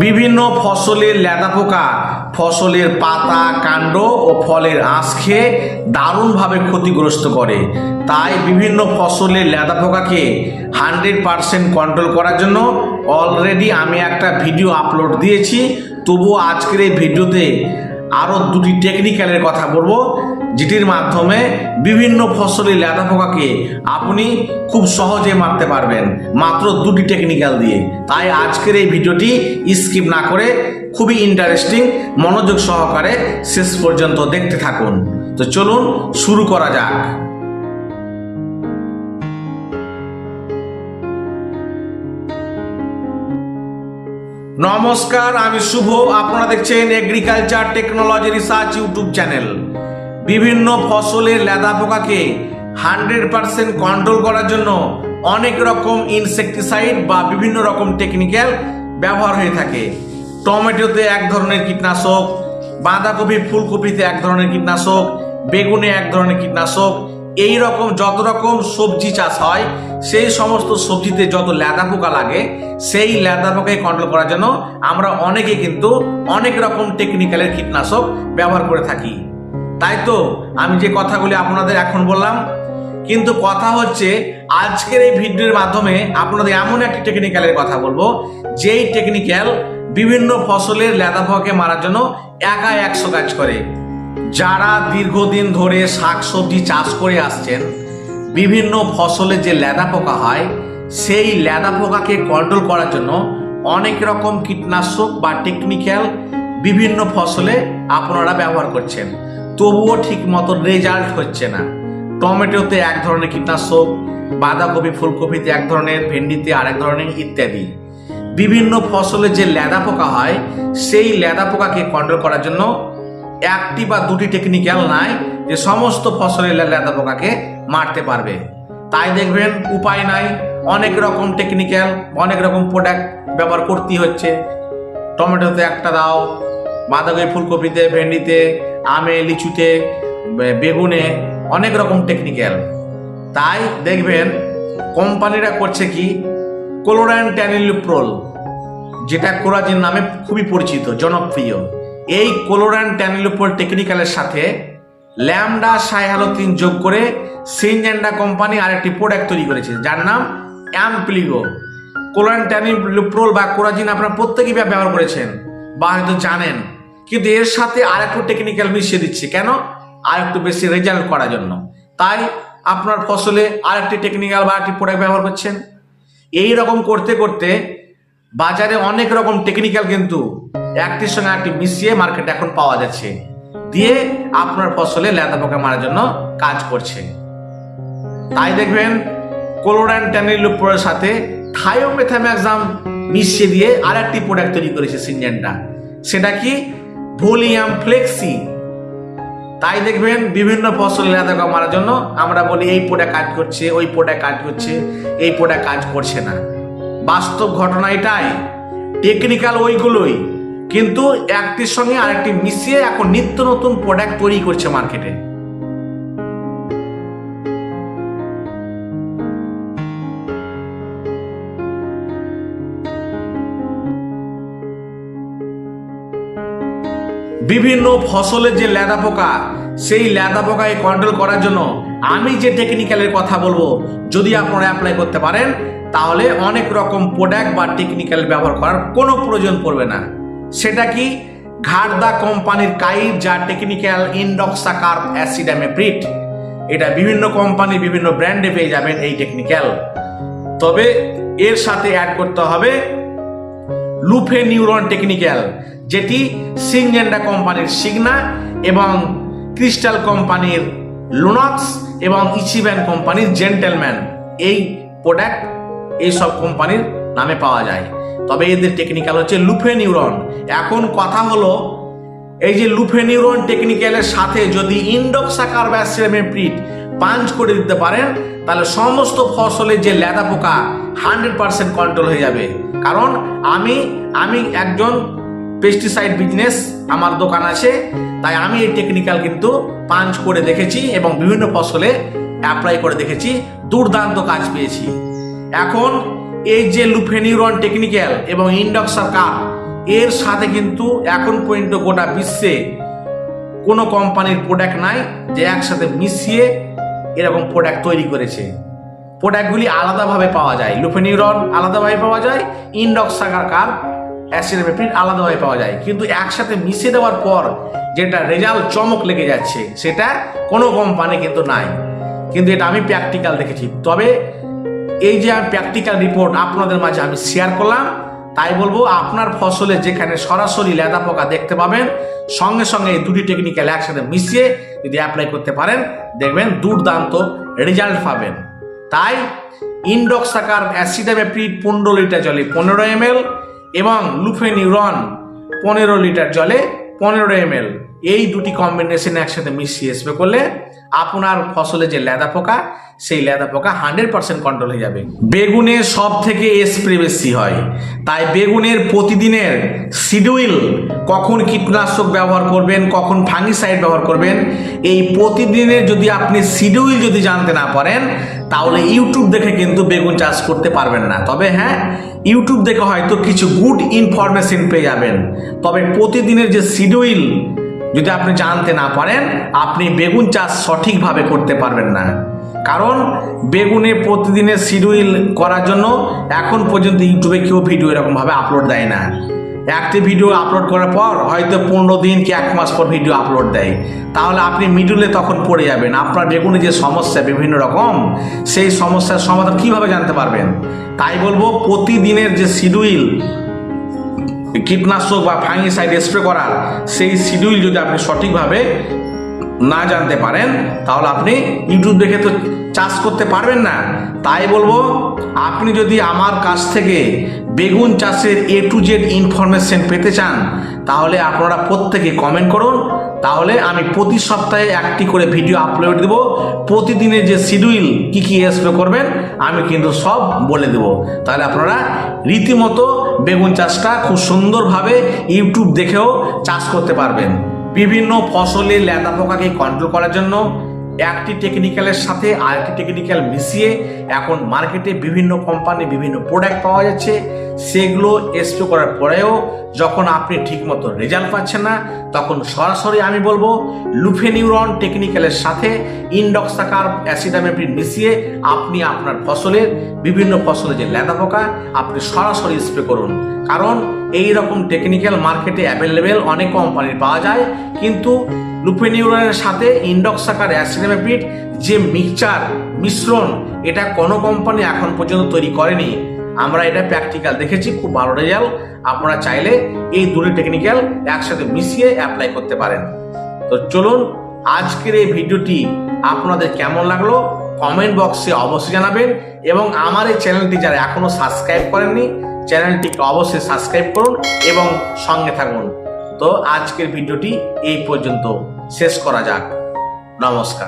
বিভিন্ন ফসলের লেদা পোকা, ফসলের পাতা, কাণ্ড ও ফলের আঁশ খেয়ে দারুণভাবে ক্ষতিগ্রস্ত করে। তাই বিভিন্ন ফসলের লেদা পোকাকে হান্ড্রেড পারসেন্ট কন্ট্রোল করার জন্য অলরেডি আমি একটা ভিডিও আপলোড দিয়েছি। তবুও আজকের এই ভিডিওতে আরও দুটি টেকনিক্যালের কথা বলব। যেটির মাধ্যমে বিভিন্ন ফসলের লেদা পোকাকে আপনি খুব সহজে মারতে পারবেন, মাত্র দুটি টেকনিক্যাল দিয়ে। তাই আজকের এই ভিডিওটি স্কিপ না করে খুবই ইন্টারেস্টিং মনোযোগ সহকারে শেষ পর্যন্ত দেখতে থাকুন। তো চলুন, শুরু করা যাক। নমস্কার, আমি শুভ। আপনারা দেখছেন agriculture technology research YouTube channel বিভিন্ন ফসলের লেদা পোকাকে হান্ড্রেড পার্সেন্ট কন্ট্রোল করার জন্য অনেক রকম ইনসেকটিসাইড বা বিভিন্ন রকম টেকনিক্যাল ব্যবহার হয়ে থাকে। টমেটোতে এক ধরনের কীটনাশক, বাঁধাকপি, ফুলকপিতে এক ধরনের কীটনাশক, বেগুনে এক ধরনের কীটনাশক, এই রকম যত রকম সবজি চাষ হয়, সেই সমস্ত সবজিতে যত লেদা পোকা লাগে, সেই লেদা পোকাকে কন্ট্রোল করার জন্য আমরা অনেকে কিন্তু অনেক রকম টেকনিক্যালের কীটনাশক ব্যবহার করে থাকি। তাই তো? আমি যে কথাগুলি আপনাদের এখন বললাম, কিন্তু কথা হচ্ছে আজকের এই ভিডিওর মাধ্যমে আপনাদের এমন একটি টেকনিক্যালের কথা বলব, যেই টেকনিক্যাল বিভিন্ন ফসলের লেদা পোকাকে মারার জন্য একা একশো কাজ করে। যারা দীর্ঘদিন ধরে শাকসবজি চাষ করে আসছেন, বিভিন্ন ফসলে যে লেদা পোকা হয়, সেই লেদা পোকাকে কন্ট্রোল করার জন্য অনেক রকম কীটনাশক বা টেকনিক্যাল বিভিন্ন ফসলে আপনারা ব্যবহার করছেন। তবুও ঠিক মতো রেজাল্ট হচ্ছে না। টমেটোতে এক ধরনের কীটনাশক, বাঁধাকপি, ফুলকপিতে এক ধরনের, ভেন্ডিতে আরেক ধরনের ইত্যাদি। বিভিন্ন ফসলে যে লেদা পোকা হয়, সেই লেদা পোকাকে কন্ট্রোল করার জন্য একটি বা দুটি টেকনিক্যাল নাই যে সমস্ত ফসলের লেদা পোকাকে মারতে পারবে। তাই দেখবেন উপায় নাই, অনেক রকম টেকনিক্যাল অনেক রকম প্রোডাক্ট ব্যবহার করতেই হচ্ছে। টমেটোতে একটা দাও বাঁধাকপি, ফুলকপিতে, ভেন্ডিতে, আমে, লিচুতে বেগুনে অনেক রকম টেকনিক্যাল তাই দেখবেন, কোম্পানিরা করছে কি? কোলোরান ট্যানিলুপ্রোল যেটা কোরাজিন নামে খুবই পরিচিত, জনপ্রিয়। এই কোলোরান ট্যানিলোপোল টেকনিক্যালের সাথে ল্যামডা সাইহালোথিন যোগ করে সিনজেন্ডা কোম্পানি আরেকটি প্রোডাক্ট তৈরি করেছে, যার নাম অ্যাম্পলিগো কোলোরান ট্যানিলোপ্রোল বা কোরাজিন আপনারা প্রত্যেকেই ব্যব- ব্যবহার করেছেন, বা হয়তো জানেন। কিন্তু এর সাথে আরেকটু টেকনিক্যাল মিশিয়ে দিচ্ছে। কেন? আর একটু বেশি রেজাল্ট করার জন্য। তাই আপনার ফসলে আরেকটি টেকনিক্যাল বা একটি প্রোডাক্ট ব্যবহার করছেন। এই রকম করতে করতে বাজারে অনেক রকম টেকনিক্যাল কিন্তু একটির সঙ্গে একটি মিশিয়ে মার্কেটে এখন পাওয়া যাচ্ছে। দিয়ে আপনার ফসলে লেদা পোকা মারার জন্য কাজ করছে। তাই দেখবেন কোলোরান ট্যানিলুপ্রোর সাথে থায়োমেথাম্যাক্সাম মিশিয়ে দিয়ে আর একটি প্রোডাক্ট তৈরি করেছে সিনজেন্ডা সেটা কি? Volium Flexi. তাই দেখবেন বিভিন্ন ফসল পোকা মারার জন্য, আমরা বলি এই পোটা কাজ করছে, ওই পোটা কাজ করছে এই পোটা কাজ করছে না। বাস্তব ঘটনা এটাই টেকনিক্যাল ওইগুলোই। কিন্তু একটির সঙ্গে আরেকটি মিশিয়ে এখন নিত্য নতুন প্রোডাক্ট তৈরি করছে মার্কেটে বিভিন্ন ফসলের যে লেদা পোকা, সেই লেদা পোকাকে কন্ট্রোল করার জন্য আমি যে টেকনিক্যালের কথা বলব, যদি আপনারা অ্যাপ্লাই করতে পারেন, তাহলে অনেক রকম প্রোডাক্ট বা টেকনিক্যাল ব্যবহার করার কোনো প্রয়োজন পড়বে না। সেটা কি? ঘাটদা কোম্পানির কাইট যা টেকনিক্যাল ইন্ডক্সাকার অ্যাসিডামেপ্রিট এটা বিভিন্ন কোম্পানি, বিভিন্ন ব্র্যান্ডে পেয়ে যাবেন এই টেকনিক্যাল তবে এর সাথে অ্যাড করতে হবে লুফে নিউরন টেকনিক্যাল যেটি সিনজেন্ডা কোম্পানির সিগনা এবং ক্রিস্টাল কোম্পানির লুনক্স এবং ইচিব্যান কোম্পানির জেন্টেলম্যান। এই প্রোডাক্ট এই সব কোম্পানির নামে পাওয়া যায়। তবে এদের টেকনিক্যাল হচ্ছে লুফে নিউরন। এখন কথা হলো, এই যে লুফে নিউরন টেকনিক্যালের সাথে যদি ইন্ডক্সাকার বা পাঞ্চ করে দিতে পারেন, তাহলে সমস্ত ফসলের যে লেদা পোকা হান্ড্রেড পার্সেন্ট কন্ট্রোল হয়ে যাবে। কারণ আমি আমি একজন পেস্টিসাইড বিজনেস আমার দোকান আছে। তাই আমি এই টেকনিক্যাল কিন্তু পাঞ্চ করে দেখেছি এবং বিভিন্ন ফসলে অ্যাপ্লাই করে দেখেছি। দুর্দান্ত কাজ পেয়েছি। এখন এই যে লুফেনিউরন টেকনিক্যাল এবং ইন্ডক্সার কাপ এর সাথে কিন্তু এখন পর্যন্ত গোটা বিশ্বে কোনো কোম্পানির প্রোডাক্ট নাই যে একসাথে মিশিয়ে এরকম প্রোডাক্ট তৈরি করেছে। প্রোডাক্টগুলি আলাদাভাবে পাওয়া যায়। লুফেনিউরন আলাদাভাবে পাওয়া যায় ইনডক্সাকার কার অ্যাসিডামেপিন আলাদাভাবে পাওয়া যায়। কিন্তু একসাথে মিশে দেওয়ার পর যেটা রেজাল্ট চমক লেগে যাচ্ছে, সেটা কোনো কোম্পানি কিন্তু নাই। কিন্তু এটা আমি প্র্যাকটিক্যাল দেখেছি। তবে এই যে আমি প্র্যাকটিক্যাল রিপোর্ট আপনাদের মাঝে আমি শেয়ার করলাম, তাই বলব আপনার ফসলে যেখানে সরাসরি লেদা পোকা দেখতে পাবেন, সঙ্গে সঙ্গে এই দুটি টেকনিক্যাল একসাথে মিশিয়ে যদি অ্যাপ্লাই করতে পারেন, দেখবেন দুর্দান্ত রেজাল্ট পাবেন। তাই ইনডক্সাকার অ্যাসিডামেপ্রিড পনেরো লিটার জলে পনেরো এম এবং লুফেনিউরন পনেরো লিটার জলে পনেরো এম এই দুটি কম্বিনেশন একসাথে মিশিয়ে স্প্রে করলে আপনার ফসলে যে লেদা পোকা, সেই লেদা পোকা হান্ড্রেড পার্সেন্ট কন্ট্রোল হয়ে যাবে। বেগুনে সব থেকে স্প্রে বেশি হয়। তাই বেগুনের প্রতিদিনের শিডিউল, কখন কীটনাশক ব্যবহার করবেন, কখন ফাঙ্গিসাইড ব্যবহার করবেন, এই প্রতিদিনের যদি আপনি শিডিউল যদি জানতে না পারেন, তাহলে ইউটিউব দেখে কিন্তু বেগুন চাষ করতে পারবেন না। তবে হ্যাঁ ইউটিউব দেখে হয়তো কিছু গুড ইনফরমেশন পেয়ে যাবেন। তবে প্রতিদিনের যে শিডিউল যদি আপনি জানতে না পারেন, আপনি বেগুন চাষ সঠিকভাবে করতে পারবেন না। কারণ বেগুনে প্রতিদিনের শিডিউল করার জন্য এখন পর্যন্ত ইউটিউবে কেউ ভিডিও এরকমভাবে আপলোড দেয় না। একটি ভিডিও আপলোড করার পর হয়তো পনেরো দিন কি এক মাস পর ভিডিও আপলোড দেয়। তাহলে আপনি মিডলে তখন পড়ে যাবেন। আপনার বেগুনে যে সমস্যা বিভিন্ন রকম, সেই সমস্যার সমাধান কীভাবে জানতে পারবেন? তাই বলব, প্রতিদিনের যে শিডিউল কীটনাশক বা ফাঙ্গিসাইড স্প্রে করার সেই শিডিউল যদি আপনি সঠিকভাবে না জানতে পারেন, তাহলে আপনি ইউটিউব দেখে তো চাষ করতে পারবেন না। তাই বলব, আপনি যদি আমার কাছ থেকে বেগুন চাষের এ টু জেড ইনফরমেশন পেতে চান, তাহলে আপনারা প্রত্যেকে কমেন্ট করুন। তাহলে আমি প্রতি সপ্তাহে একটি করে ভিডিও আপলোড দেব। প্রতিদিনের যে শিডিউল কি কি স্প্রে করবেন, আমি কিন্তু সব বলে দেব। তাহলে আপনারা রীতিমতো বেগুন চাষটা খুব সুন্দরভাবে ইউটিউব দেখেও চাষ করতে পারবেন। বিভিন্ন ফসলে লেদা পোকাকে কন্ট্রোল করার জন্য একটি টেকনিক্যালের সাথে আরেকটি টেকনিক্যাল মিশিয়ে এখন মার্কেটে বিভিন্ন কোম্পানি বিভিন্ন প্রোডাক্ট পাওয়া যাচ্ছে। সেগুলো স্প্রে করার পরেও যখন আপনি ঠিকমতো রেজাল্ট পাচ্ছেন না, তখন সরাসরি আমি বলব লুফেনিউরন টেকনিক্যালের সাথে ইনডক্সাকার অ্যাসিডামেপ্রিন মিশিয়ে আপনি আপনার ফসলের বিভিন্ন ফসলে যে ল্যাদা পোকা, আপনি সরাসরি স্প্রে করুন। কারণ এই রকম টেকনিক্যাল মার্কেটে অ্যাভেলেবেল অনেক কোম্পানির পাওয়া যায়, কিন্তু লুপেনিউরনের সাথে ইন্ডক্সাকার অ্যাসিডামেপিড যে মিক্সচার মিশ্রণ, এটা কোনো কোম্পানি এখন পর্যন্ত তৈরি করেনি। আমরা এটা প্র্যাকটিক্যাল দেখেছি, খুব ভালো রেজাল্ট আপনারা চাইলে এই দুটি টেকনিক্যাল একসাথে মিশিয়ে অ্যাপ্লাই করতে পারেন। তো চলুন, আজকের এই ভিডিওটি আপনাদের কেমন লাগল কমেন্ট বক্সে অবশ্যই জানাবেন এবং আমার এই চ্যানেলটি যারা এখনও সাবস্ক্রাইব করেননি চ্যানেলটিকে অবশ্যই সাবস্ক্রাইব করুন এবং সঙ্গে থাকুন। তো আজকের ভিডিওটি এই পর্যন্ত। শেষ করা যাক। নমস্কার।